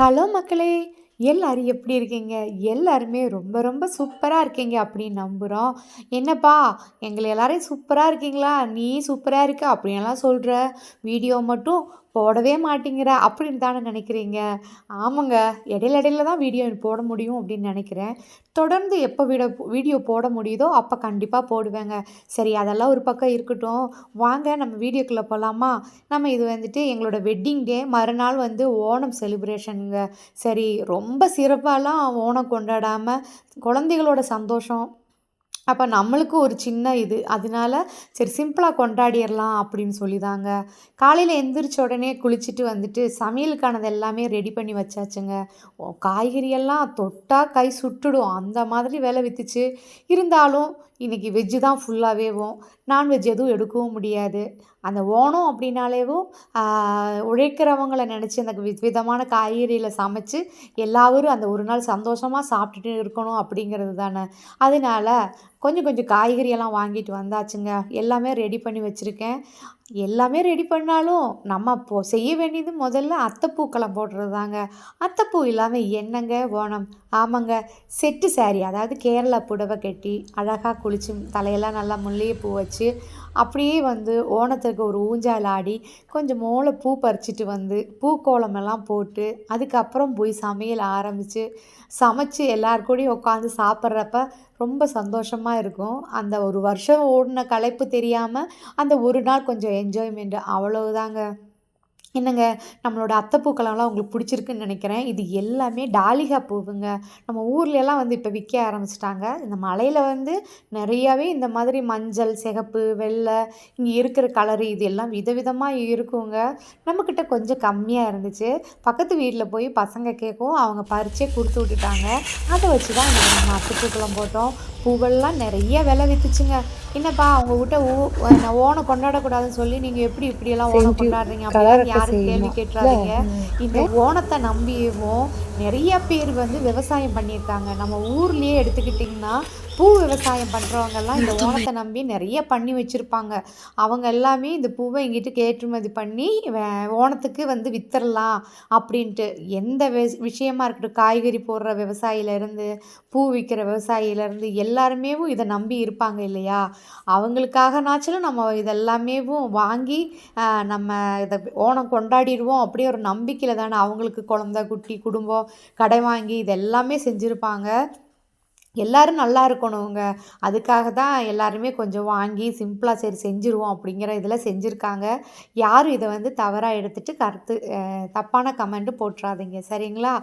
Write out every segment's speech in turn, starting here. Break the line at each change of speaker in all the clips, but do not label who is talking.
Hello மக்களே! எல்லோரும் எப்படி இருக்கீங்க? எல்லாருமே ரொம்ப ரொம்ப சூப்பராக இருக்கீங்க அப்படின்னு நம்புகிறோம் "என்னப்பா எங்களை எல்லாரையும் சூப்பராக இருக்கீங்களா? நீ சூப்பராக இருக்க" அப்படின்லாம் சொல்கிற வீடியோ மட்டும் போடவே மாட்டேங்கிற அப்படின்னு தானே நினைக்கிறீங்க? ஆமாங்க. இடையில இடையில தான் வீடியோ போட முடியும் அப்படின்னு நினைக்கிறேன். தொடர்ந்து எப்போ வீட வீடியோ போட முடியுதோ அப்போ கண்டிப்பாக போடுவேங்க. சரி அதெல்லாம் ஒரு பக்கம் இருக்கட்டும். வாங்க நம்ம வீடியோக்குள்ளே போகலாமா நம்ம இது வந்துட்டு எங்களோட வெட்டிங் டே மறுநாள் வந்து ஓணம் செலிப்ரேஷனுங்க. சரி ரொம்ப சிறப்பாலாம் ஓணம் கொண்டாடாமல் குழந்தைகளோட சந்தோஷம் அப்போ நம்மளுக்கும் ஒரு சின்ன இது. அதனால சரி சிம்பிளாக கொண்டாடிடலாம் அப்படின்னு சொல்லி தாங்க. எந்திரிச்ச உடனே குளிச்சுட்டு வந்துட்டு சமையலுக்கானது எல்லாமே ரெடி பண்ணி வச்சாச்சுங்க. காய்கறியெல்லாம் தொட்டால் கை சுட்டுடும். அந்த மாதிரி வேலை வித்துச்சு. இருந்தாலும் இன்றைக்கி வெஜ்ஜு தான் ஃபுல்லாகவேவும் நான்வெஜ் எதுவும் எடுக்கவும் முடியாது. அந்த ஓணம் அப்படின்னாலேவும் உழைக்கிறவங்கள நினச்சி அந்த விதவிதமான காய்கறியில் சமைச்சு எல்லாரும் அந்த ஒரு நாள் சந்தோஷமாக சாப்பிட்டுட்டு இருக்கணும் அப்படிங்கிறது தானே. அதனால கொஞ்சம் கொஞ்சம் காய்கறியெல்லாம் வாங்கிட்டு வந்தாச்சுங்க. எல்லாமே ரெடி பண்ணி வச்சுருக்கேன் எல்லாமே ரெடி பண்ணாலும் நம்ம இப்போ செய்ய வேண்டியது முதல்ல அத்தைப்பூக்கலம் போடுறது தாங்க. அத்தைப்பூ இல்லாமல் என்னங்க ஓணம்? ஆமாங்க. செட்டு சாரி அதாவது கேரளா புடவை கட்டி அழகாக குளிச்சு தலையெல்லாம் நல்லா முல்லைப்பூ வச்சு அப்படியே வந்து ஓணத்துக்கு ஒரு ஊஞ்சால் ஆடி கொஞ்சம் மோளை பூ பறிச்சிட்டு வந்து பூக்கோளமெல்லாம் போட்டு அதுக்கப்புறம் போய் சமையல் ஆரம்பித்து சமைச்சு எல்லார் கூடயும் உட்காந்து சாப்பிட்றப்ப ரொம்ப சந்தோஷமாக இருக்கும். அந்த ஒரு வருஷம் ஓடின களைப்பு தெரியாமல் அந்த ஒரு நாள் கொஞ்சம் என்ஜாய்மெண்ட் அவ்வளவுதாங்க. என்னங்க நம்மளோட அத்தைப்பூக்கலம்லாம் உங்களுக்கு பிடிச்சிருக்குன்னு நினைக்கிறேன். இது எல்லாமே டாலிகா பூவுங்க. நம்ம ஊர்லெலாம் வந்து இப்போ விற்க ஆரம்பிச்சிட்டாங்க இந்த மலையில் வந்து நிறையாவே இந்த மாதிரி மஞ்சள், சிகப்பு, வெள்ளை இங்கே இருக்கிற கலரு இது எல்லாம் விதவிதமாக இருக்குங்க. நம்மக்கிட்ட கொஞ்சம் கம்மியாக இருந்துச்சு. பக்கத்து வீட்டில் போய் பசங்க கேட்கவும் அவங்க பறிச்சே கொடுத்து விட்டுட்டாங்க. அதை வச்சு தான் இன்னைக்கு நம்ம அத்தைப்பூக்கலம் போட்டோம். பூவெல்லாம் நிறைய விலை வித்துச்சுங்க. "என்னப்பா உங்க வீட்ல ஊ ஓணம் கொண்டாடக்கூடாதுன்னு சொல்லி நீங்க எப்படி இப்படியெல்லாம் ஓணம் கொண்டாடுறீங்க?" அப்படிலாம் யாரும் கேள்வி கேட்டுறாதீங்க. இந்த ஓணத்த நம்பியும் நிறைய பேர் வந்து விவசாயம் பண்ணியிருக்காங்க. நம்ம ஊர்லயே எடுத்துக்கிட்டிங்கன்னா பூ விவசாயம் பண்றவங்கலாம் இந்த ஓணத்த நம்பி நிறைய பண்ணி வச்சிருப்பாங்க. அவங்க எல்லாமே இந்த பூவ எங்கிட்டுக்கு ஏற்றுமதி பண்ணி வே ஓணத்துக்கு வந்து வித்துறலாம் அப்படின்ட்டு. எந்த விஷ் விஷயமா இருக்கட்டும் காய்கறி போடுற விவசாயிலேருந்து, பூ விக்கிற விவசாயிலேருந்து எல்லாருமேவும் இத நம்பி இருப்பாங்க இல்லையா? அவங்களுக்காகனாச்சும் நம்ம இதெல்லாமேவும் வாங்கி நம்ம இத ஓணம் கொண்டாடிருவோம் அப்படி ஒரு நம்பிக்கையில தானே அவங்களுக்கு குழந்தை, குட்டி, குடும்பம், கடை வாங்கி இது எல்லாமே செஞ்சிருப்பாங்க. எல்லோரும் நல்லா இருக்கணுங்க. அதுக்காக தான் எல்லாருமே கொஞ்சம் வாங்கி சிம்பிளாக சரி செஞ்சுருவோம் அப்படிங்கிற இதில் செஞ்சுருக்காங்க யாரும் இதை வந்து தவறாக எடுத்துகிட்டு கருத்து தப்பான கமெண்ட்டு போட்டுறாதீங்க சரிங்களா?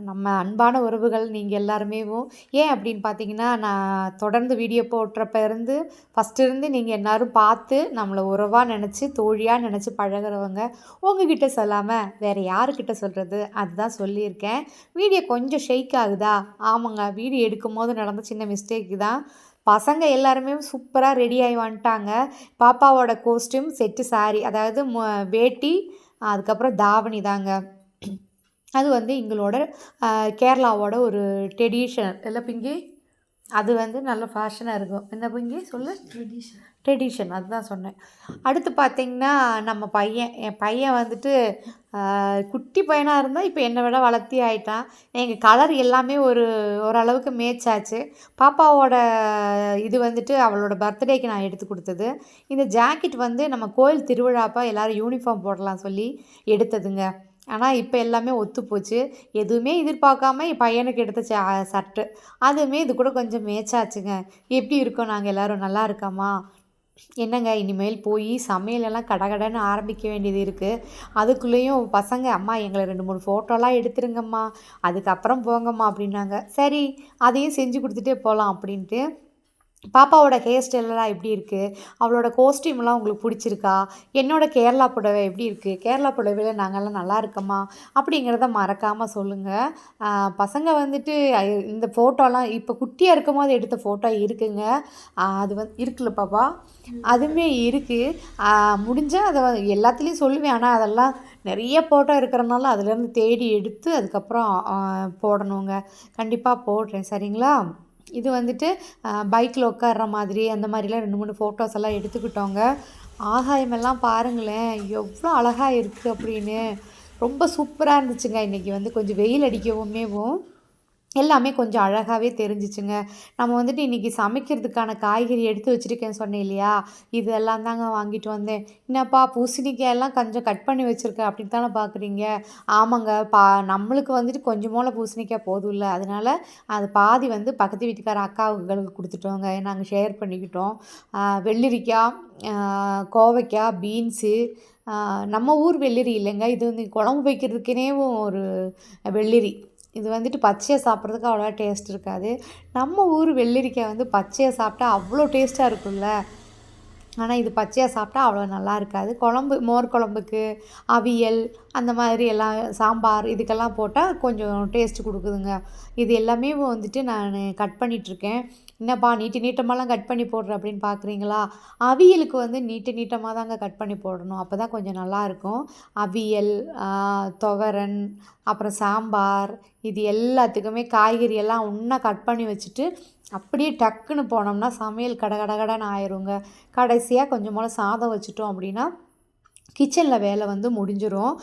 நம்ம அன்பான உறவுகள் நீங்கள் எல்லாருமே ஏன் அப்படின்னு பார்த்தீங்கன்னா, நான் தொடர்ந்து வீடியோ போடுறப்ப இருந்து ஃபர்ஸ்ட்டு இருந்து எல்லோரும் பார்த்து நம்மளை உறவாக நினச்சி தோழியாக நினச்சி பழகுறவங்க. உங்ககிட்ட சொல்லாமல் வேறு யாருக்கிட்ட சொல்கிறது அதுதான் சொல்லியிருக்கேன். வீடியோ கொஞ்சம் ஷேக் ஆகுதா? ஆமாங்க. வீடியோ எடுக்கும்போது நடந்த சின்ன மிஸ்டேக் தான். பசங்க எல்லாருமே சூப்பராக ரெடி ஆகி வந்துட்டாங்க. பாப்பாவோட கோஸ்டியூம் செட்டு சாரி அதாவது வேட்டி அதுக்கப்புறம் தாவணி தாங்க. அது வந்து எங்களோட கேரளாவோட ஒரு ட்ரெடிஷனல் இல்லை பிங்கி? அது வந்து நல்ல ஃபேஷனா இருக்கும். என்ன பிங்கி சொல்லு?
ட்ரெடிஷன்.
ட்ரெடிஷன் அதுதான் சொன்னேன். அடுத்து பார்த்தீங்கன்னா, நம்ம பையன் என் பையன் வந்துட்டு குட்டி பையனா இருந்தா இப்போ என்ன விட வளர்த்தி ஆயிட்டான். எங்க கலர் எல்லாமே ஒரு ஓரளவுக்கு மேட்ச் ஆச்சு. பாப்பாவோட இது வந்துட்டு அவளோட பர்த்டேக்கு நான் எடுத்து குடுத்தது. இந்த ஜாக்கெட் வந்து நம்ம கோயில் திருவிழாப்ப எல்லாரும் யூனிஃபார்ம் போடலாம் சொல்லி எடுத்ததுங்க. ஆனால் இப்போ எல்லாமே ஒத்துப்போச்சு. எதுவுமே எதிர்பார்க்காம என் பையனுக்கு எடுத்த ச சர்ட்டு. அதுவுமே இது கூட கொஞ்சம் மேட்சாச்சுங்க எப்படி இருக்கோம் நாங்கள் எல்லாரும் நல்லா இருக்கோமா? என்னங்க இனிமேல் போய் சமையலெல்லாம் கடகடன்னு ஆரம்பிக்க வேண்டியது இருக்குது அதுக்குள்ளேயும் பசங்க "அம்மா எங்களை ரெண்டு மூணு ஃபோட்டோலாம் எடுத்துருங்கம்மா. அதுக்கப்புறம் போங்கம்மா" அப்படின்னாங்க. சரி அதையும் செஞ்சு கொடுத்துட்டே போகலாம் அப்படின்ட்டு. பாப்பாவோட ஹேர் ஸ்டைல்லாம் எப்படி இருக்குது அவளோட கோஸ்டியூம்லாம் உங்களுக்கு பிடிச்சிருக்கா? என்னோட கேரளா புடவை எப்படி இருக்குது கேரளா புடவையில் நாங்கள்லாம் நல்லா இருக்கோமா? அப்படிங்கிறத மறக்காமல் சொல்லுங்கள் பசங்க வந்துட்டு இந்த ஃபோட்டோலாம் இப்போ குட்டியா இருக்கும்போது எடுத்த ஃபோட்டோ இருக்குங்க. அது வந்து இருக்குல்ல பாப்பா? அதுவுமே இருக்குது முடிஞ்சால் அதை எல்லாத்துலேயும் சொல்லுவேன். ஆனால் அதெல்லாம் நிறைய ஃபோட்டோ இருக்கிறனால அதுலேருந்து தேடி எடுத்து அதுக்கப்புறம் போடணுங்க. கண்டிப்பாக போடுறேன். சரிங்களா? இது வந்துட்டு பைக்கில் உட்கார்ற மாதிரி அந்த மாதிரிலாம் 2, 3 ஃபோட்டோஸ் எல்லாம் எடுத்துக்கிட்டோங்க. ஆகாயமெல்லாம் பாருங்களேன்! எவ்வளோ அழகாக இருக்குது அப்படின்னு. ரொம்ப சூப்பராக இருந்துச்சுங்க இன்றைக்கி வந்து கொஞ்சம் வெயில் அடிக்கவுமேவும் எல்லாமே கொஞ்சம் அழகாகவே தெரிஞ்சிச்சுங்க. நம்ம வந்துட்டு இன்றைக்கி சமைக்கிறதுக்கான காய்கறி எடுத்து வச்சுருக்கேன்னு சொன்னேன் இல்லையா? இதெல்லாம் தாங்க வாங்கிட்டு வந்தேன். என்னப்பா பூசணிக்காய் எல்லாம் கொஞ்சம் கட் பண்ணி வச்சுருக்கேன் அப்படின்னு தானே பார்க்குறீங்க ஆமாங்க பா நம்மளுக்கு வந்துட்டு கொஞ்சமோல பூசணிக்காய் போதும் இல்லை அதனால் அது பாதி வந்து பக்கத்து வீட்டுக்கார அக்காவுங்களுக்கு கொடுத்துட்டோங்க. நாங்கள் ஷேர் பண்ணிக்கிட்டோம். வெள்ளரிக்காய் கோவைக்காய் பீன்ஸு நம்ம ஊர் வெள்ளரி இல்லைங்க. இது வந்து குழம்பு வைக்கிறதுக்குனேவும் ஒரு வெள்ளரி. இது வந்துட்டு பச்சையாக சாப்பிட்றதுக்கு அவ்வளோவா டேஸ்ட் இருக்காது. நம்ம ஊர் வெள்ளரிக்காய் வந்து பச்சையாக சாப்பிட்டா அவ்வளோ டேஸ்ட்டாக இருக்கும்ல. ஆனால் இது பச்சையாக சாப்பிட்டா அவ்வளோ நல்லா இருக்காது. குழம்பு மோர் குழம்புக்கு அவியல் அந்த மாதிரி எல்லாம் சாம்பார் இதுக்கெல்லாம் போட்டால் கொஞ்சம் டேஸ்ட்டு கொடுக்குதுங்க. இது எல்லாமே வந்துட்டு நான் கட் பண்ணிகிட்ருக்கேன் என்னப்பா நீட்டு நீட்டமாலாம் கட் பண்ணி போடுற அப்படின்னு பார்க்குறீங்களா அவியலுக்கு வந்து நீட்டு நீட்டமாக தாங்க கட் பண்ணி போடணும். அப்போ தான் கொஞ்சம் நல்லாயிருக்கும். அவியல் துவரன் அப்புறம் சாம்பார் இது எல்லாத்துக்குமே காய்கறி எல்லாம் ஒன்றா கட் பண்ணி வச்சுட்டு அப்படியே டக்குன்னு போனோம்னா சமையல் கட கட கடன்னு ஆயிருங்க. கடைசியாக கொஞ்சம் போல் சாதம் வச்சுட்டோம் அப்படின்னா கிச்சனில் வேலை வந்து முடிஞ்சிடும்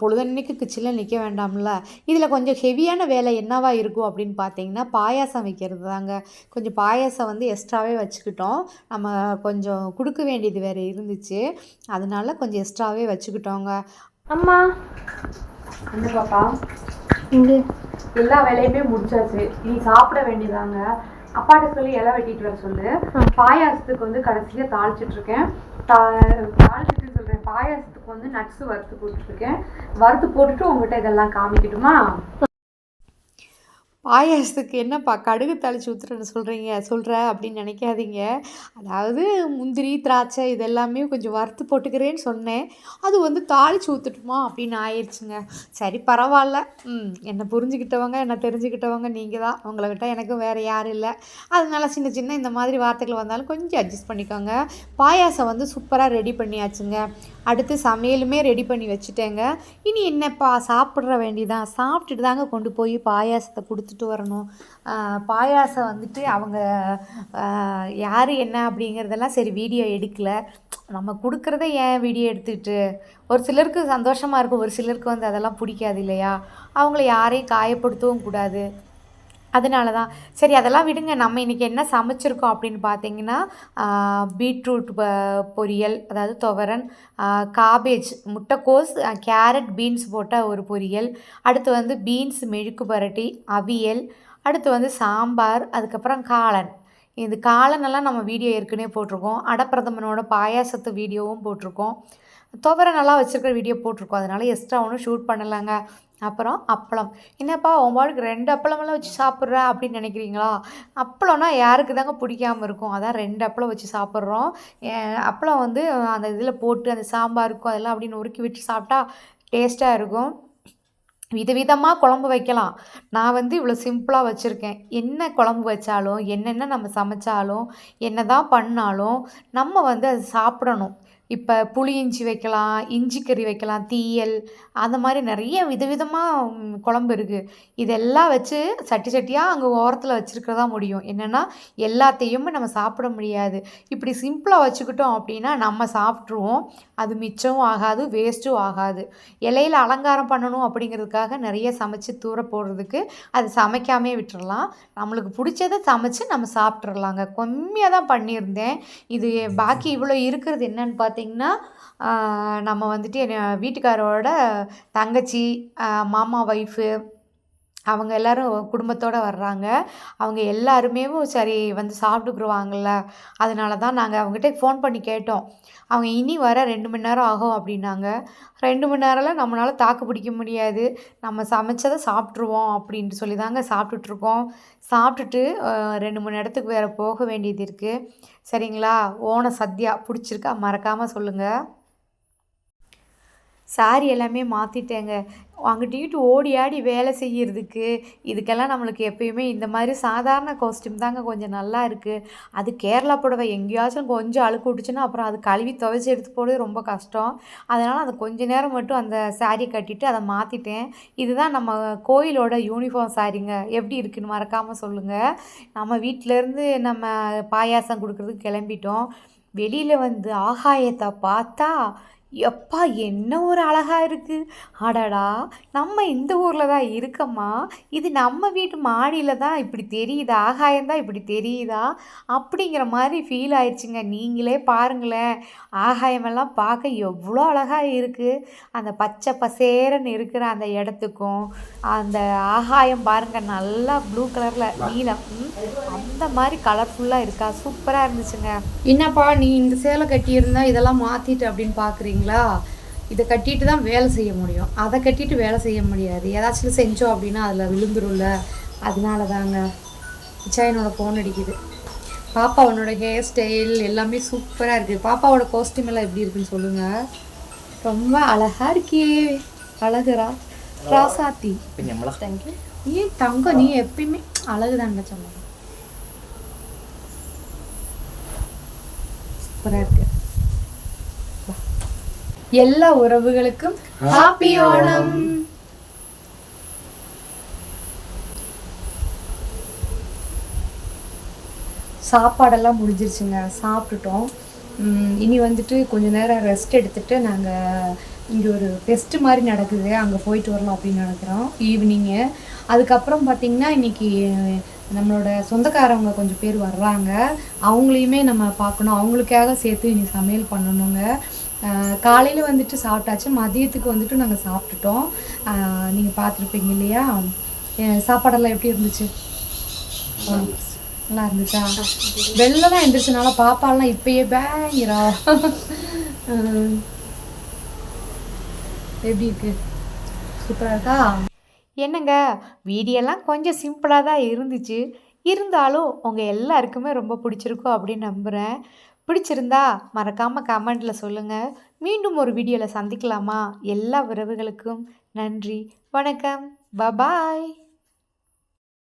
பொழுதன்னைக்கு கிச்சனில் நிற்க வேண்டாம்ல. இதில் கொஞ்சம் ஹெவியான வேலை என்னவா இருக்கும் அப்படின்னு பார்த்தீங்கன்னா பாயாசம் வைக்கிறது தாங்க. கொஞ்சம் பாயாசம் வந்து எக்ஸ்ட்ராவே வச்சுக்கிட்டோம். நம்ம கொஞ்சம் கொடுக்க வேண்டியது வேறு இருந்துச்சு. அதனால கொஞ்சம் எக்ஸ்ட்ராவே வச்சுக்கிட்டோங்க.
அம்மா.
அந்த பாப்பா?
இங்கே.
எல்லா வேலையுமே முடிச்சாச்சு. நீ சாப்பிட வேண்டியதாங்க. அப்பாட்ட சொல்லி இலை வெட்டிட்டு வர சொல்லு. பாயாசத்துக்கு வந்து கடைசியாக தாளிச்சிட்டு இருக்கேன். தா தாளிச்சிட்டு பாயாசத்துக்கு வந்து நட்ஸ் வறுத்து போட்டுருக்கேன் வறுத்து போட்டுட்டு உங்கள்கிட்ட இதெல்லாம் காமிக்கட்டுமா? பாயாசத்துக்கு என்னப்பா கடுகு தாளித்து ஊற்றுறேன்னு சொல்கிறீங்க சொல்கிற அப்படின்னு நினைக்காதீங்க. அதாவது முந்திரி திராட்சை இதெல்லாமே கொஞ்சம் வறுத்து போட்டுக்கிறேன்னு சொன்னேன். அது வந்து தாளிச்சு ஊற்றுட்டுமா அப்படின்னு ஆயிடுச்சுங்க சரி பரவாயில்ல. ம் என்னை புரிஞ்சுக்கிட்டவங்க என்னை தெரிஞ்சுக்கிட்டவங்க நீங்கள் தான். உங்களை விட்டால் எனக்கும் வேறு யாரும் இல்லை. அதனால சின்ன சின்ன இந்த மாதிரி வார்த்தைகள் வந்தாலும் கொஞ்சம் அட்ஜஸ்ட் பண்ணிக்கோங்க. பாயாசம் வந்து சூப்பராக ரெடி பண்ணியாச்சுங்க. அடுத்து சமையலுமே ரெடி பண்ணி வச்சுட்டேங்க. இனி என்னப்பா சாப்பிட்ற வேண்டிதான் சாப்பிட்டுட்டு தாங்க கொண்டு போய் பாயாசத்தை கொடுத்துட்டு வரணும். பாயாசம் வந்துட்டு அவங்க யார் என்ன அப்படிங்கிறதெல்லாம் சரி வீடியோ எடுக்கலை. நம்ம கொடுக்குறத ஏன் வீடியோ எடுத்துக்கிட்டு? ஒரு சிலருக்கு சந்தோஷமாக இருக்கும் ஒரு சிலருக்கு வந்து அதெல்லாம் பிடிக்காது இல்லையா? அவங்கள யாரையும் காயப்படுத்தவும் கூடாது. அதனால தான் சரி அதெல்லாம் விடுங்க. நம்ம இன்றைக்கி என்ன சமைச்சிருக்கோம் அப்படின்னு பார்த்தீங்கன்னா பீட்ரூட் பொரியல் அதாவது துவரன் காபேஜ் முட்டைக்கோஸ் கேரட் பீன்ஸ் போட்ட ஒரு பொரியல். அடுத்து வந்து பீன்ஸ் மெழுக்கு பரட்டி அவியல். அடுத்து வந்து சாம்பார் அதுக்கப்புறம் காளான். இது காளானெல்லாம் நம்ம வீடியோ ஏற்கனவே போட்டிருக்கோம். அடப்பிரதமனோட பாயாசத்து வீடியோவும் போட்டிருக்கோம். துவரை நல்லா வச்சுருக்கிற வீடியோ போட்டிருக்கோம். அதனால் எக்ஸ்ட்ரா ஒன்றும் ஷூட் பண்ணலைங்க. அப்புறம் அப்பளம். என்னப்பா உன் ரெண்டு அப்பளமெல்லாம் வச்சு சாப்பிட்ற அப்படின்னு நினைக்கிறீங்களா? அப்பளம்னா யாருக்கு தாங்க பிடிக்காம இருக்கும். அதான் ரெண்டு அப்பளம் வச்சு சாப்பிட்றோம். அப்பளம் வந்து அந்த இதில் போட்டு அந்த சாம்பாருக்கும் அதெல்லாம் அப்படின்னு நொறுக்கி வச்சு சாப்பிட்டா டேஸ்ட்டாக இருக்கும். விதவிதமாக குழம்பு வைக்கலாம். நான் வந்து இவ்வளோ சிம்பிளாக வச்சுருக்கேன். என்ன குழம்பு வச்சாலும் என்னென்ன நம்ம சமைச்சாலும் என்ன தான் பண்ணாலும் நம்ம வந்து அதை சாப்பிடணும். இப்போ புளி இஞ்சி வைக்கலாம் இஞ்சி கறி வைக்கலாம் தீயல் அந்த மாதிரி நிறைய விதவிதமாக குழம்பு இருக்குது இதெல்லாம் வச்சு சட்டி சட்டியாக அங்கே ஓரத்தில் வச்சுருக்கிறதா முடியும். என்னென்னா எல்லாத்தையுமே நம்ம சாப்பிட முடியாது. இப்படி சிம்பிளாக வச்சுக்கிட்டோம் அப்படின்னா நம்ம சாப்பிட்ருவோம் அது மிச்சமும் ஆகாது வேஸ்ட்டும் ஆகாது. இலையில் அலங்காரம் பண்ணணும் அப்படிங்கிறதுக்காக நிறைய சமைச்சு தூர போடுறதுக்கு அது சமைக்காமே விட்டுறலாம். நம்மளுக்கு பிடிச்சதை சமைச்சு நம்ம சாப்பிட்றலாங்க கம்மியாக தான் பண்ணியிருந்தேன். இது பாக்கி இவ்வளோ இருக்கிறது என்னன்னு பார்த்திங்கன்னா நம்ம வந்துட்டு என் வீட்டுக்காரோட தங்கச்சி மாமா ஒய்ஃபு அவங்க எல்லோரும் குடும்பத்தோடு வர்றாங்க. அவங்க எல்லாருமே சரி வந்து சாப்பிட்டுக்குருவாங்கள்ல அதனால தான் நாங்கள் அவங்ககிட்ட ஃபோன் பண்ணி கேட்டோம். அவங்க இனி வர ரெண்டு மணி நேரம் ஆகும் அப்படின்னாங்க. ரெண்டு மணி நேரம்லாம் நம்மளால் தாக்கு பிடிக்க முடியாது. நம்ம சமைச்சதை சாப்பிட்ருவோம் அப்படின்ட்டு சொல்லி தாங்க சாப்பிட்டுட்ருக்கோம் சாப்பிட்டுட்டு ரெண்டு மூணு இடத்துக்கு வேறு போக வேண்டியது இருக்குது சரிங்களா? ஓன சத்யா பிடிச்சிருக்கா? மறக்காமல் சொல்லுங்கள் சாரி எல்லாமே மாற்றிட்டேங்க அங்கிட்டிங்கிட்டு ஓடி ஆடி வேலை செய்கிறதுக்கு இதுக்கெல்லாம் நம்மளுக்கு எப்பயுமே இந்த மாதிரி சாதாரண காஸ்ட்யூம் தாங்க கொஞ்சம் நல்லா இருக்குது அது கேரளா புடவை எங்கேயாச்சும் கொஞ்சம் அழுக்கு விட்டுச்சுன்னா அப்புறம் அது கழுவி துவைச்சி எடுத்து போடுறது ரொம்ப கஷ்டம். அதனால் அதை கொஞ்ச நேரம் மட்டும் அந்த சாரியை கட்டிட்டு அதை மாற்றிட்டேன் இதுதான் நம்ம கோயிலோட யூனிஃபார்ம் சாரிங்க எப்படி இருக்குன்னு மறக்காமல் சொல்லுங்கள் நம்ம வீட்டிலேருந்து நம்ம பாயாசம் கொடுக்குறதுக்கு கிளம்பிட்டோம். வெளியில் வந்து ஆகாயத்தை பார்த்தா எப்பா என்ன ஒரு அழகா இருக்குது அடடா நம்ம இந்த ஊரில் தான் இருக்கம்மா. இது நம்ம வீட்டு மாடியில் தான் இப்படி தெரியுதா ஆகாயந்தான் இப்படி தெரியுதா? அப்படிங்கிற மாதிரி ஃபீல் ஆயிடுச்சுங்க நீங்களே பாருங்களேன். ஆகாயமெல்லாம் பார்க்க எவ்வளோ அழகாக இருக்குது அந்த பச்சை பசேரன்னு இருக்கிற அந்த இடத்துக்கும் அந்த ஆகாயம் பாருங்கள் நல்லா ப்ளூ கலரில் நீலம். அந்த மாதிரி கலர்ஃபுல்லாக இருக்கா? சூப்பராக இருந்துச்சுங்க. என்னப்பா நீ இந்த சேலை கட்டியிருந்தா இதெல்லாம் மாற்றிட்டு அப்படின்னு பார்க்குறீங்க பார்க்குறீங்களா இதை கட்டிட்டு தான் வேலை செய்ய முடியும். அதை கட்டிட்டு வேலை செய்ய முடியாது. ஏதாச்சும் செஞ்சோம் அப்படின்னா அதில் விழுந்துரும்ல. அதனால தாங்க இச்சா என்னோட ஃபோன் அடிக்குது. பாப்பாவோட ஹேர் ஸ்டைல் எல்லாமே சூப்பராக இருக்குது பாப்பாவோட காஸ்டியூம் எல்லாம் எப்படி இருக்குன்னு சொல்லுங்கள் ரொம்ப அழகா இருக்கே. அழகுரா ராசாத்தி.
தேங்க்யூ
ஏன் தங்கம் நீ எப்பயுமே அழகுதாங்க சொல்லுங்க. சூப்பராக இருக்கு. வா. எல்லா உறவுகளுக்கும் ஹாப்பி ஓணம் சாப்பாடெல்லாம் முடிஞ்சிருச்சுங்க. சாப்பிட்டுட்டோம். உம், இனி வந்துட்டு கொஞ்ச நேரம் ரெஸ்ட் எடுத்துட்டு நாங்கள் இங்கே ஒரு ஃபெஸ்ட் மாதிரி நடக்குது. அங்கே போயிட்டு வரலாம் அப்படின்னு நினைக்கிறோம். ஈவினிங்கு அதுக்கப்புறம் பார்த்திங்கன்னா இன்னைக்கு நம்மளோட சொந்தக்காரவங்க கொஞ்சம் பேர் வர்றாங்க. அவங்களையுமே நம்ம பார்க்கணும். அவங்களுக்காக சேர்த்து இனி சமையல் பண்ணணுங்க. காலையில் வந்துட்டு சாப்பிட்டாச்சு மதியத்துக்கு வந்துட்டு நாங்கள் சாப்பிட்டுட்டோம். நீங்கள் பார்த்துருப்பீங்க இல்லையா? சாப்பாடெல்லாம் எப்படி இருந்துச்சு? நல்லா இருந்துச்சா. வெளில தான் எந்திரிச்சனால பாப்பாலாம் இப்பயே பேங்கிறா. எப்படி இருக்கு? சூப்பராக இருக்கா? என்னங்க வீடியோலாம் கொஞ்சம் சிம்பிளாக தான் இருந்துச்சு. இருந்தாலும் உங்கள் எல்லாருக்குமே ரொம்ப பிடிச்சிருக்கும் அப்படின்னு நம்புகிறேன் பிடிச்சிருந்தா மறக்காமல் கமெண்ட்டில் சொல்லுங்கள் மீண்டும் ஒரு வீடியோவில் சந்திக்கலாமா? எல்லா உறவுகளுக்கும் நன்றி வணக்கம். பபாய்